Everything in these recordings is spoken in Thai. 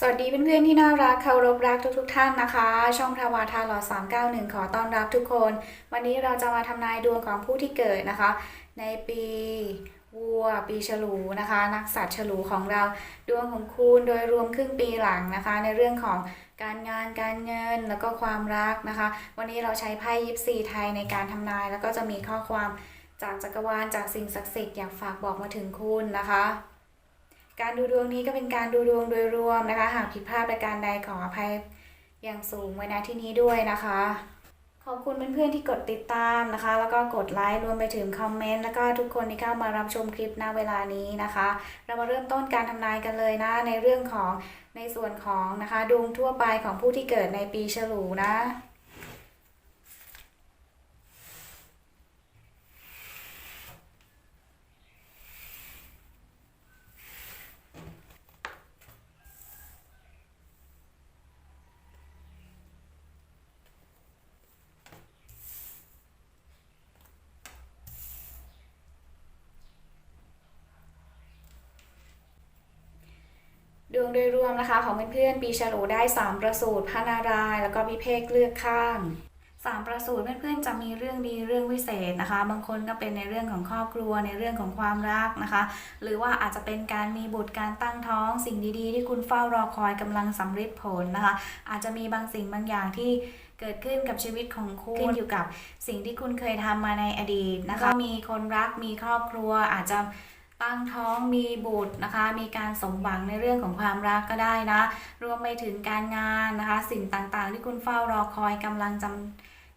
สวัสดีเพื่อนๆที่น่ารักเคารพรักทุกๆท่านนะคะ ช่องพระวาทาหลอ391 ขอต้อนรับทุกคน วันนี้เราจะมาทำนายดวงของผู้ที่เกิดนะคะ ในปีวัว ปีฉลูนะคะ นักสัตว์ฉลูของเราดวงของคุณโดยรวมครึ่งปีหลังนะคะ ในเรื่องของการงานการเงินแล้วก็ความรักนะคะ วันนี้เราใช้ไพ่ยิปซีไทยในการทำนาย แล้วก็จะมีข้อความจากจักรวาลจากสิ่งศักดิ์สิทธิ์อยากฝากบอกมาถึงคุณนะคะ การดูดวงนี้ก็เป็นการดูดวงโดยรวมนะคะ หากผิดพลาดประการใดขออภัยอย่างสูงไว้ณที่นี้ด้วยนะคะ ขอบคุณเพื่อนๆที่กดติดตามนะคะ แล้วก็กดไลค์รวมไปถึงคอมเมนต์แล้วก็ทุกคนที่เข้ามารับชมคลิปณเวลานี้นะคะ เรามาเริ่มต้นการทำนายกันเลยนะ ในเรื่องของในส่วนของนะคะดวงทั่วไปของผู้ที่เกิดในปีฉลูนะ งโดยรวมนะคะ ของเพื่อนๆปีฉลูได้3ประสูตรพระนารายแล้วก็พิเภกเลือกข้างสามประสูตรเพื่อนๆจะมีเรื่องดีเรื่องวิเศษนะคะ บางคนก็เป็นในเรื่องของครอบครัวในเรื่องของความรักนะคะ หรือว่าอาจจะเป็นการมีบุตรการตั้งท้อง สิ่งดีๆ ที่คุณเฝ้ารอคอยกำลังสำเร็จผลนะคะ อาจจะมีบางสิ่งบางอย่างที่เกิดขึ้นกับชีวิตของคุณขึ้นอยู่กับสิ่งที่คุณเคยทำมาในอดีตนะคะมีคนรักมีครอบครัวอาจจะ ตั้งท้องมีบุตรนะคะ มีการสมหวังในเรื่องของความรักก็ได้นะ รวมไปถึงการงานนะคะ สิ่งต่างๆ ที่คุณเฝ้ารอคอยกำลังจะ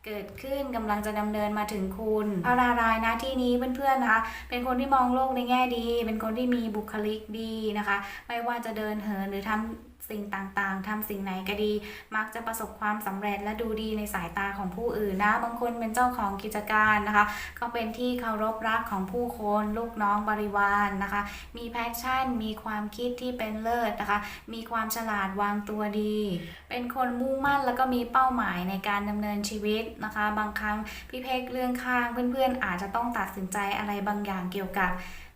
เกิดขึ้นกำลังจะดำเนินมาถึงคุณพระรารายนะที่นี้เพื่อนๆนะคะ เป็นคนที่มองโลกในแง่ดี เป็นคนที่มีบุคลิกดีนะคะ ไม่ว่าจะเดินเหินหรือทำ สิ่งต่างๆทำสิ่งไหนก็ดี มักจะประสบความสำเร็จและดูดีในสายตาของผู้อื่นนะ บางคนเป็นเจ้าของกิจการนะคะ ก็เป็นที่เคารพรักของผู้คนลูกน้องบริวารนนะคะ มีแพชชั่น มีความคิดที่เป็นเลิศนะคะ มีความฉลาดวางตัวดี เป็นคนมุ่งมั่นแล้วก็มีเป้าหมายในการดำเนินชีวิตนะคะ บางครั้งพี่เพกเรื่องข้างเพื่อนๆอาจจะต้องตัดสินใจอะไรบางอย่างเกี่ยวกับ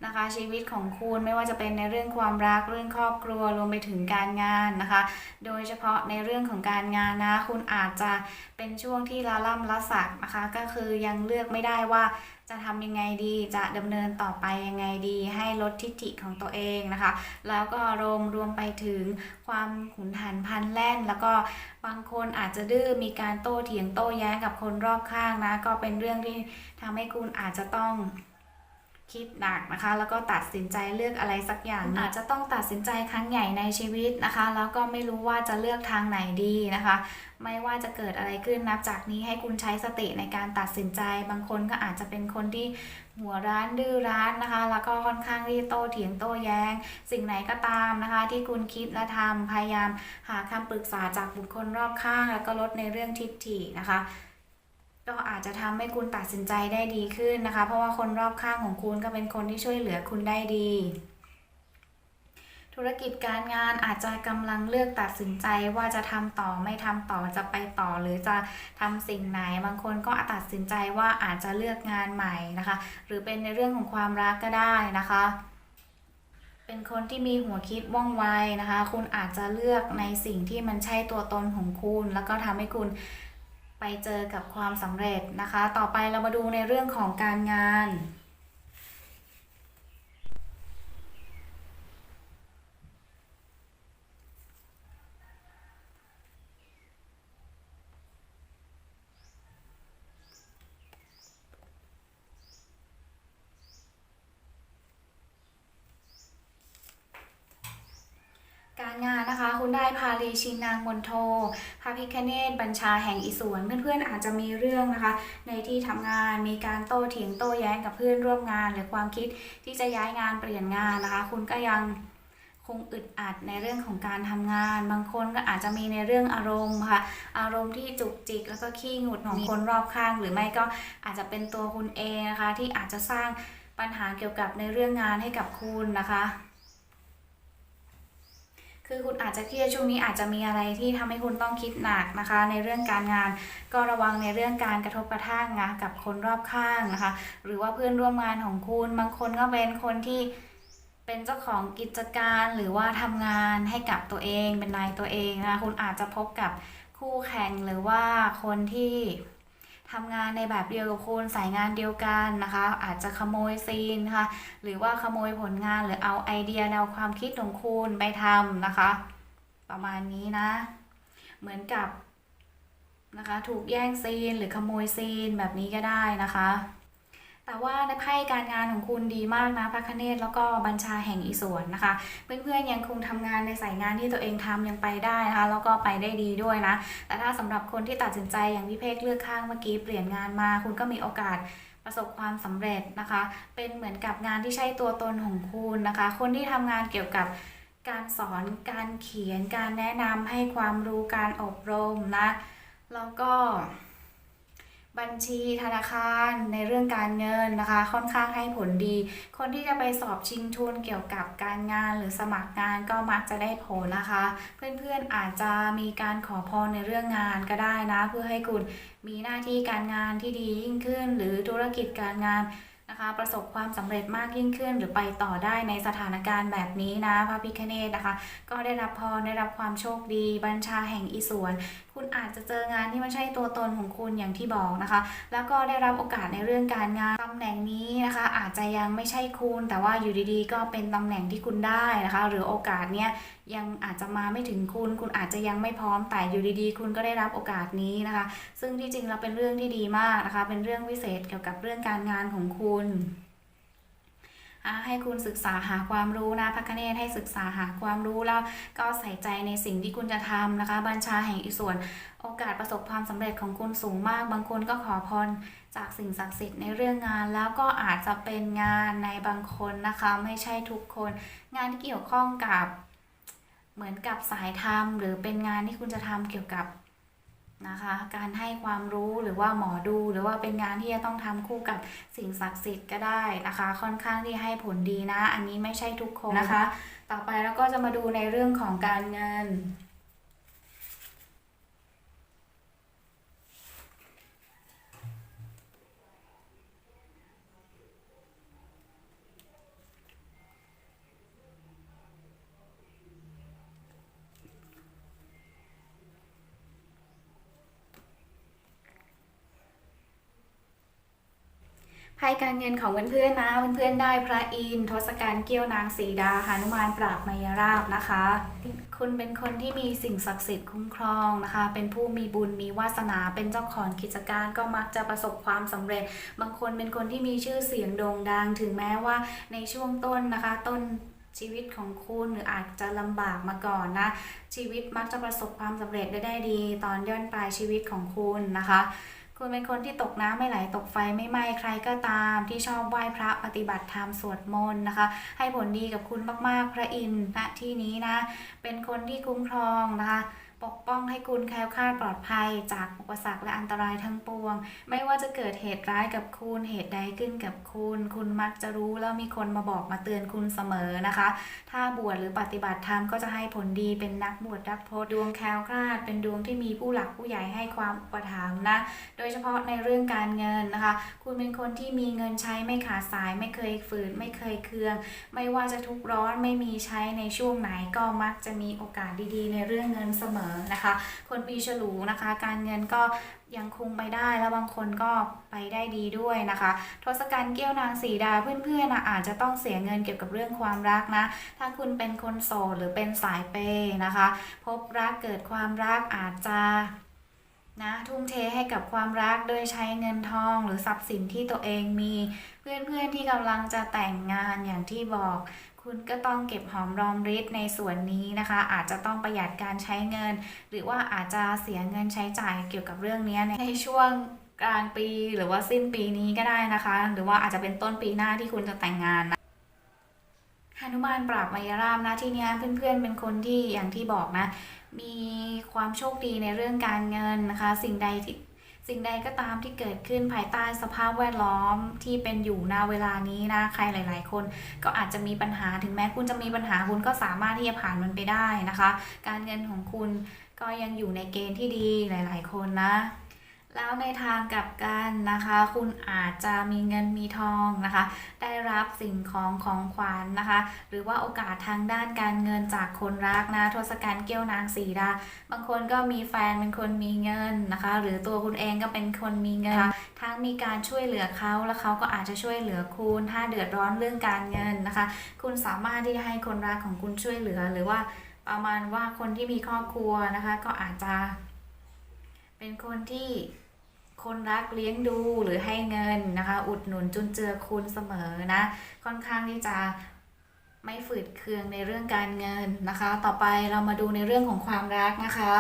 นะคะชีวิตของคุณไม่ว่าจะเป็นในเรื่องความรักเรื่องครอบครัวรวมไปถึงการงานนะคะ โดยเฉพาะในเรื่องของการงานนะ คุณอาจจะเป็นช่วงที่ละล่ำละสักนะคะ ก็คือยังเลือกไม่ได้ว่าจะทำยังไงดีจะดำเนินต่อไปยังไงดี ให้ลดทิฐิของตัวเองนะคะ แล้วก็อารมณ์รวมไปถึงความขุนหันพันแล่น แล้วก็บางคนอาจจะดื้อมีการโต้เถียงโต้แย้งกับคนรอบข้างนะ ก็เป็นเรื่องที่ทำให้คุณอาจจะต้อง คิดหนักนะคะ แล้วก็ตัดสินใจเลือกอะไรสักอย่างอาจจะต้องตัดสินใจครั้งใหญ่ในชีวิตนะคะ แล้วก็ไม่รู้ว่าจะเลือกทางไหนดีนะคะ ไม่ว่าจะเกิดอะไรขึ้นนับจากนี้ให้คุณใช้สติในการตัดสินใจ บางคนก็อาจจะเป็นคนที่หัวร้านดื้อร้านนะคะ แล้วก็ค่อนข้างที่โต้เถียงโต้แย้ง สิ่งไหนก็ตามนะคะ ที่คุณคิดและทำพยายามหาคำปรึกษาจากบุคคลรอบข้าง แล้วก็ลดในเรื่องทิฏฐินะคะ ก็อาจจะทำให้คุณตัดสินใจได้ดีขึ้นนะคะ เพราะว่าคนรอบข้างของคุณก็เป็นคนที่ช่วยเหลือคุณได้ดี ธุรกิจการงานอาจจะกำลังเลือกตัดสินใจว่าจะทำต่อไม่ทำต่อจะไปต่อหรือจะทำสิ่งไหน บางคนก็ตัดสินใจว่าอาจจะเลือกงานใหม่นะคะ หรือเป็นในเรื่องของความรักก็ได้นะคะเป็นคนที่มีหัวคิดว่องไวนะคะ คุณอาจจะเลือกในสิ่งที่มันใช่ตัวตนของคุณ แล้วก็ทำให้คุณ ไปเจอกับความสำเร็จนะคะ ต่อไปเรามาดูในเรื่องของการงาน การงานนะคะ คุณได้พาลีชินางมนโทพระพิคเนตบัญชาแห่งอิศวรเพื่อนๆอาจจะมีเรื่องนะคะ ในที่ทำงานมีการโต้เถียงโต้แย้งกับเพื่อนร่วมงาน หรือความคิดที่จะย้ายงานเปลี่ยนงานนะคะ คุณก็ยังคงอึดอัดในเรื่องของการทำงาน บางคนก็อาจจะมีในเรื่องอารมณ์ค่ะ อารมณ์ที่จุกจิก แล้วก็ขี้หงุดของคนรอบข้าง หรือไม่ก็อาจจะเป็นตัวคุณเองนะคะ ที่อาจจะสร้างปัญหาเกี่ยวกับในเรื่องงานให้กับคุณนะคะ คือคุณอาจจะเครียดช่วงนี้อาจจะมีอะไรที่ทำให้คุณต้องคิดหนักนะคะ ในเรื่องการงานก็ระวังในเรื่องการกระทบกระทั่งนะกับคนรอบข้างนะคะ หรือว่าเพื่อนร่วมงานของคุณ บางคนก็เป็นคนที่เป็นเจ้าของกิจการหรือว่าทำงานให้กับตัวเองเป็นนายตัวเองนะคุณอาจจะพบกับคู่แข่งหรือว่าคนที่ ทำงานในแบบเดียวกับคุณสายงานเดียวกันนะคะ อาจจะขโมยซีนนะคะหรือว่าขโมยผลงานหรือเอาไอเดียแนวความคิดของคุณไปทำนะคะ ประมาณนี้นะ เหมือนกับนะคะ ถูกแย่งซีนหรือขโมยซีนแบบนี้ก็ได้นะคะ แต่ว่าในไพ่การงานของคุณดีมากนะพระคเนศแล้วก็บัญชาแห่งอีสวนนะคะ เพื่อนๆยังคงทำงานในสายงานที่ตัวเองทำยังไปได้นะคะแล้วก็ไปได้ดีด้วยนะ แต่ถ้าสำหรับคนที่ตัดสินใจอย่างพี่เพกเลือกข้างเมื่อกี้เปลี่ยนงานมา คุณก็มีโอกาสประสบความสำเร็จนะคะ เป็นเหมือนกับงานที่ใช่ตัวตนของคุณนะคะ คนที่ทำงานเกี่ยวกับการสอนการเขียนการแนะนำให้ความรู้การอบรมนะแล้วก็ บัญชีธนาคารในเรื่องการเงินนะคะ ค่อนข้างให้ผลดี คนที่จะไปสอบชิงทุนเกี่ยวกับการงานหรือสมัครงานก็มักจะได้ผลนะคะ เพื่อนๆอาจจะมีการขอพรในเรื่องงานก็ได้นะ เพื่อให้คุณมีหน้าที่การงานที่ดียิ่งขึ้น หรือธุรกิจการงาน นะคะประสบความสำเร็จมากยิ่งขึ้น หรือไปต่อได้ในสถานการณ์แบบนี้นะพระพิคเนตนะคะ ก็ได้รับพรได้รับความโชคดี บัญชาแห่งอีสวน คุณอาจจะเจองานที่ไม่ใช่ตัวตนของคุณอย่างที่บอกนะคะ แล้วก็ได้รับโอกาสในเรื่องการงานตำแหน่งนี้นะคะ อาจจะยังไม่ใช่คุณ แต่ว่าอยู่ดีๆ ก็เป็นตำแหน่งที่คุณได้นะคะ หรือโอกาสเนี้ยยังอาจจะมาไม่ถึงคุณ คุณอาจจะยังไม่พร้อมแต่อยู่ดีๆ คุณก็ได้รับโอกาสนี้นะคะ ซึ่งที่จริงเราเป็นเรื่องที่ดีมากนะคะ เป็นเรื่องวิเศษเกี่ยวกับเรื่องการงานของคุณอะให้คุณศึกษาหาความรู้นะพักเนตให้ศึกษาหาความรู้แล้วก็ใส่ใจในสิ่งที่คุณจะทำนะคะ บัญชาแห่งอิส่วน โอกาสประสบความสำเร็จของคุณสูงมาก บางคนก็ขอพรจากสิ่งศักดิ์สิทธิ์ในเรื่องงาน แล้วก็อาจจะเป็นงานในบางคนนะคะ ไม่ใช่ทุกคน งานที่เกี่ยวข้องกับเหมือนกับสายธรรมหรือเป็นงานที่คุณจะทำเกี่ยวกับ นะคะการให้ความรู้หรือว่าหมอดูหรือว่าเป็นงานที่จะต้องทำคู่กับสิ่งศักดิ์สิทธิ์ก็ได้นะคะ ค่อนข้างที่ให้ผลดีนะ อันนี้ไม่ใช่ทุกคนนะคะ ต่อไปเราก็จะมาดูในเรื่องของการเงิน ไพ่การเงินของเพื่อนๆนะเพื่อนๆได้พระอินทร์ทศกัณฐ์เกี้ยวนางสีดาหานุมานปราบมายราบนะคะ คุณเป็นคนที่มีสิ่งศักดิ์สิทธิ์คุ้มครองนะคะ เป็นผู้มีบุญมีวาสนาเป็นเจ้าของกิจการก็มักจะประสบความสำเร็จ บางคนเป็นคนที่มีชื่อเสียงโด่งดัง ถึงแม้ว่าในช่วงต้นนะคะ ต้นชีวิตของคุณหรืออาจจะลำบากมาก่อนนะ ชีวิตมักจะประสบความสำเร็จได้ได้ดี ตอนย่อนปลายชีวิตของคุณนะคะ คุณเป็นคนที่ตกน้ำไม่ไหลตกไฟไม่ไหม้ใครก็ตามที่ชอบไหว้พระปฏิบัติธรรมสวดมนต์นะคะ ให้ผลดีกับคุณมากๆพระอินทร์ณที่นี้นะ เป็นคนที่คุ้มครองนะคะ ปกป้องให้คุณแคล้วคลาดปลอดภัยจากอุปสรรคและอันตรายทั้งปวง ไม่ว่าจะเกิดเหตุร้ายกับคุณ เหตุใดขึ้นกับคุณ คุณมักจะรู้แล้วมีคนมาบอกมาเตือนคุณเสมอนะคะ ถ้าบวชหรือปฏิบัติธรรมก็จะให้ผลดีเป็นนักบวชนักโพดวงแคล้วคลาด เป็นดวงที่มีผู้หลักผู้ใหญ่ให้ความอุปถัมภ์นะ โดยเฉพาะในเรื่องการเงินนะคะ คุณเป็นคนที่มีเงินใช้ไม่ขาดสาย ไม่เคยฝืน ไม่เคยเคือง ไม่ว่าจะทุกร้อนไม่มีใช้ในช่วงไหนก็มักจะมีโอกาสดีๆ ในเรื่องเงินเสมออนะคะ คนปีฉลูนะคะ การเงินก็ยังคงไปได้แล้วบางคนก็ไปได้ดีด้วยนะคะทศกัณฐ์เกี้ยวนางสีดาเพื่อนๆนะอาจจะต้องเสียเงินเกี่ยวกับเรื่องความรักนะ ถ้าคุณเป็นคนโสดหรือเป็นสายเปย์นะคะ พบรักเกิดความรักอาจจะนะทุ่มเทให้กับความรักโดยใช้เงินทองหรือทรัพย์สินที่ตัวเองมี เพื่อนๆที่กำลังจะแต่งงานอย่างที่บอก คุณก็ต้องเก็บหอมรอมริบในส่วนนี้นะคะ อาจจะต้องประหยัดการใช้เงิน หรือว่าอาจจะเสียเงินใช้จ่ายเกี่ยวกับเรื่องนี้ในช่วงกลางปีหรือว่าสิ้นปีนี้ก็ได้นะคะ หรือว่าอาจจะเป็นต้นปีหน้าที่คุณจะแต่งงานนะหนุมานปราบมายราบนะที่นี้เพื่อนๆเป็นคนที่อย่างที่บอกนะ มีความโชคดีในเรื่องการเงินนะคะ สิ่งใดที่ สิ่งใดก็ตามที่เกิดขึ้นภายใต้สภาพแวดล้อมที่เป็นอยู่ณเวลานี้นะใครหลาย ๆ คนก็อาจจะมีปัญหาถึงแม้คุณจะมีปัญหาคุณก็สามารถที่จะผ่านมันไปได้นะคะ การเงินของคุณก็ยังอยู่ในเกณฑ์ที่ดีหลาย ๆ คนนะ แล้วในทางกลับกันนะคะ คุณอาจจะมีเงินมีทองนะคะ ได้รับสิ่งของของขวัญนะคะ หรือว่าโอกาสทางด้านการเงินจากคนรักนะทศกัณฐ์เกี้ยวนางสีดา บางคนก็มีแฟนเป็นคนมีเงินนะคะ หรือตัวคุณเองก็เป็นคนมีเงิน ทั้งมีการช่วยเหลือเขาแล้วเขาก็อาจจะช่วยเหลือคุณ ถ้าเดือดร้อนเรื่องการเงินนะคะ คุณสามารถที่จะให้คนรักของคุณช่วยเหลือ หรือว่าประมาณว่าคนที่มีครอบครัวนะคะ ก็อาจจะเป็นคนที่ คนรักเลี้ยงดูหรือให้เงินนะคะ อุดหนุนจุนเจือคุณเสมอนะ ค่อนข้างที่จะไม่ฝืดเคืองในเรื่องการเงินนะคะ ต่อไปเรามาดูในเรื่องของความรักนะคะ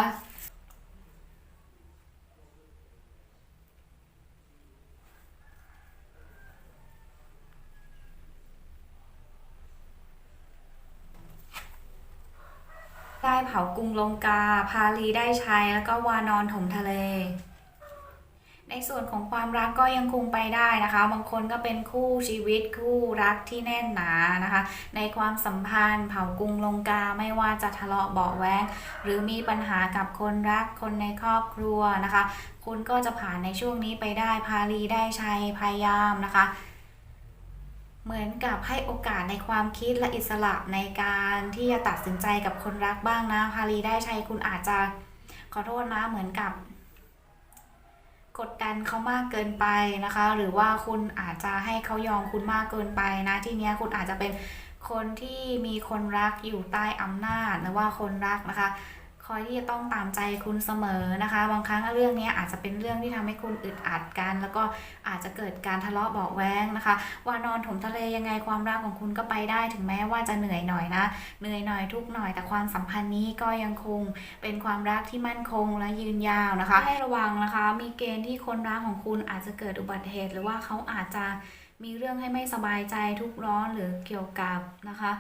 ได้เผากรุงลงกา พาลีได้ชัยแล้วก็วานอนถมทะเล ในส่วนของความรักก็ยังคงไปได้นะคะ บางคนก็เป็นคู่ชีวิตคู่รักที่แน่นหนานะคะ ในความสัมพันธ์เผากรุงลงกาไม่ว่าจะทะเลาะเบาแวงหรือมีปัญหากับคนรักคนในครอบครัวนะคะ คุณก็จะผ่านในช่วงนี้ไปได้พาลีได้ชัยพยายามนะคะเหมือนกับให้โอกาสในความคิดและอิสระในการที่จะตัดสินใจกับคนรักบ้างนะพาลีได้ชัยคุณอาจจะขอโทษนะเหมือนกับ กดดันเขามากเกินไปนะคะ หรือว่าคุณอาจจะให้เขายอมคุณมากเกินไปนะที่เนี้ยคุณอาจจะเป็นคนที่มีคนรักอยู่ใต้อำนาจหรือว่าคนรักนะคะ คอยที่จะต้องตามใจคุณเสมอนะคะ บางครั้งเรื่องนี้อาจจะเป็นเรื่องที่ทำให้คุณอึดอัดกัน แล้วก็อาจจะเกิดการทะเลาะเบาะแว้งนะคะ ว่านอนถมทะเลยังไงความรักของคุณก็ไปได้ถึงแม้ว่าจะเหนื่อยหน่อยนะ เหนื่อยหน่อยทุกหน่อยแต่ความสัมพันธ์นี้ก็ยังคงเป็นความรักที่มั่นคงและยืนยาวนะคะ ให้ระวังนะคะ มีเกณฑ์ที่คนรักของคุณอาจจะเกิดอุบัติเหตุ หรือว่าเขาอาจจะมีเรื่องให้ไม่สบายใจทุกข์ร้อนหรือเกี่ยวกับนะคะ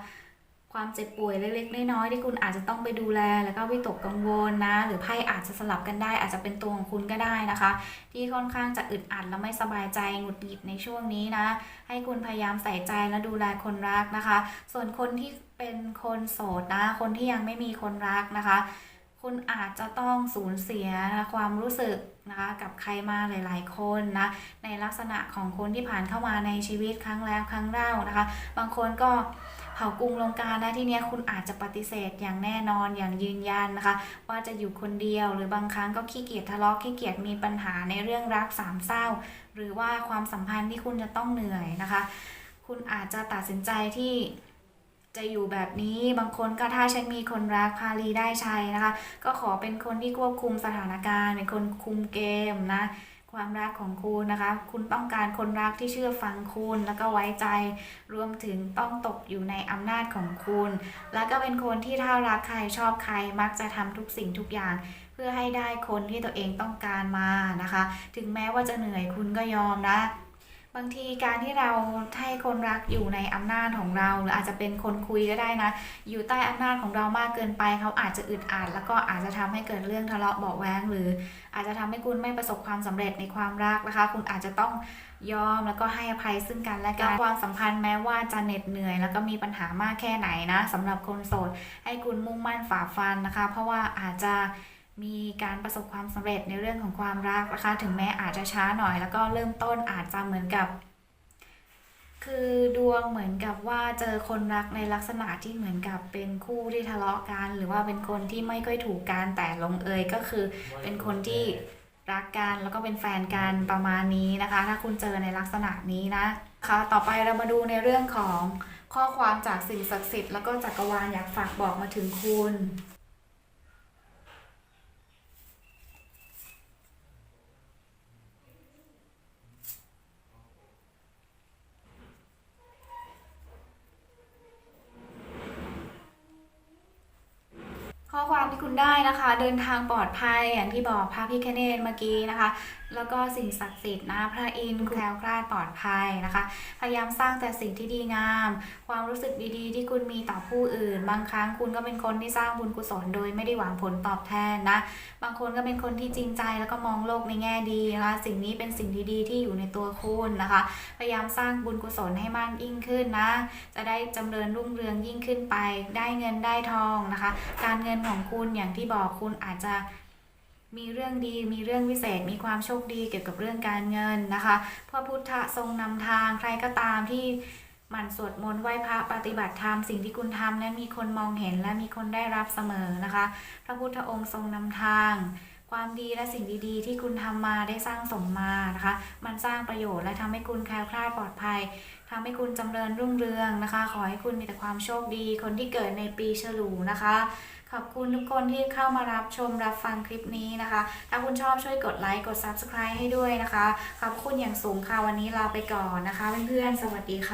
ความเจ็บป่วยเล็กๆน้อยๆที่คุณอาจจะต้องไปดูแล แล้วก็วิตกกังวลนะ หรือไพ่อาจจะสลับกันได้ อาจจะเป็นตัวของคุณก็ได้นะคะ ที่ค่อนข้างจะอึดอัดและไม่สบายใจหงุดหงิดในช่วงนี้นะ ให้คุณพยายามใส่ใจและดูแลคนรักนะคะ ส่วนคนที่เป็นคนโสดนะ คนที่ยังไม่มีคนรักนะคะ คุณอาจจะต้องสูญเสียนะความรู้สึกนะคะกับใครมาหลาย ๆ คนนะในลักษณะของคนที่ผ่านเข้ามาในชีวิตครั้งแล้วครั้งเล่านะคะ บางคนก็ เผากรุงลงการนะที่เนี้ยคุณอาจจะปฏิเสธอย่างแน่นอนอย่างยืนยันนะคะ ว่าจะอยู่คนเดียวหรือบางครั้งก็ขี้เกียจทะเลาะขี้เกียจมีปัญหาในเรื่องรักสามเศร้า หรือว่าความสัมพันธ์ที่คุณจะต้องเหนื่อยนะคะ คุณอาจจะตัดสินใจที่จะอยู่แบบนี้บางคนก็ถ้าฉันมีคนรักพาลีได้ใชัยนะคะ ก็ขอเป็นคนที่ควบคุมสถานการณ์ เป็นคนคุมเกมนะ ความรักของคุณนะคะ คุณต้องการคนรักที่เชื่อฟังคุณแล้วก็ไว้ใจ รวมถึงต้องตกอยู่ในอำนาจของคุณ แล้วก็เป็นคนที่ถ้ารักใครชอบใครมักจะทำทุกสิ่งทุกอย่าง เพื่อให้ได้คนที่ตัวเองต้องการมานะคะ ถึงแม้ว่าจะเหนื่อยคุณก็ยอมนะ บางทีการที่เราให้คนรักอยู่ในอำนาจของเรา หรืออาจจะเป็นคนคุยก็ได้นะ อยู่ใต้อำนาจของเรามากเกินไป เขาอาจจะอึดอัดแล้วก็อาจจะทำให้เกิดเรื่องทะเลาะเบาแวงหรือ อาจจะทำให้คุณไม่ประสบความสำเร็จในความรักนะคะ คุณอาจจะต้องยอมแล้วก็ให้อภัยซึ่งกันและกันความสัมพันธ์แม้ว่าจะเหน็ดเหนื่อย แล้วก็มีปัญหามากแค่ไหนนะสำหรับคนโสดให้คุณมุ่งมั่นฝ่าฟันนะคะ เพราะว่าอาจจะ มีการประสบความสำเร็จในเรื่องของความรักนะคะ ถึงแม้อาจจะช้าหน่อย แล้วก็เริ่มต้นอาจจะเหมือนกับ คือดวงเหมือนกับว่าเจอคนรักในลักษณะที่เหมือนกับเป็นคู่ที่ทะเลาะกัน หรือว่าเป็นคนที่ไม่ค่อยถูกกันแต่ลงเอยก็คือเป็นคนที่รักกันแล้วก็เป็นแฟนกันประมาณนี้นะคะ ถ้าคุณเจอในลักษณะนี้นะคะต่อไปเรามาดูในเรื่องของข้อความจากสิ่งศักดิ์สิทธิ์แล้วก็จักรวาลอยากฝากบอกมาถึงคุณ ข้อความที่คุณ ได้ นะคะ เดินทางปลอดภัยอย่างที่บอกพระพิคเนตเมื่อกี้นะคะ แล้วก็สิ่งศักดิ์สิทธิ์นะพระอินทร์แคล้วคลาดปลอดภัยนะคะ พยายามสร้างแต่สิ่งที่ดีงาม ความรู้สึกดีๆ ที่คุณมีต่อผู้อื่น บางครั้งคุณก็เป็นคนที่สร้างบุญกุศลโดยไม่ได้หวังผลตอบแทนนะ บางคนก็เป็นคนที่จริงใจแล้วก็มองโลกในแง่ดีนะคะ สิ่งนี้เป็นสิ่งดีๆที่อยู่ในตัวคุณนะคะ พยายามสร้างบุญกุศลให้มากยิ่งขึ้นนะ จะได้จำเริญรุ่งเรืองยิ่งขึ้นไป ได้เงินได้ทองนะคะ การเงินของคุณอย่างที่บอกคุณอาจจะมีเรื่องดีมีเรื่องวิเศษมีความโชคดีเกี่ยวกับเรื่องการเงินนะคะพระพุทธทรงนำทางใครก็ตามที่หมั่นสวดมนต์ไหว้พระปฏิบัติธรรมสิ่งที่คุณทำนั้นมีคนมองเห็นและมีคนได้รับเสมอนะคะ พระพุทธองค์ทรงนำทาง ความดีและสิ่งดีๆ ที่คุณทำมาได้สร้างสมมานะคะ มันสร้างประโยชน์และทำให้คุณแคล้วคลาดปลอดภัยทำให้คุณจำเริญรุ่งเรืองนะคะ ขอให้คุณมีแต่ความโชคดี คนที่เกิดในปีฉลูนะคะ ขอบคุณทุกคนที่เข้ามารับชมรับฟังคลิปนี้นะคะ ถ้าคุณชอบช่วยกดไลค์กด Subscribe ให้ด้วยนะคะ ขอบคุณอย่างสูงค่ะวันนี้ลาไปก่อนนะคะเพื่อนๆสวัสดีค่ะ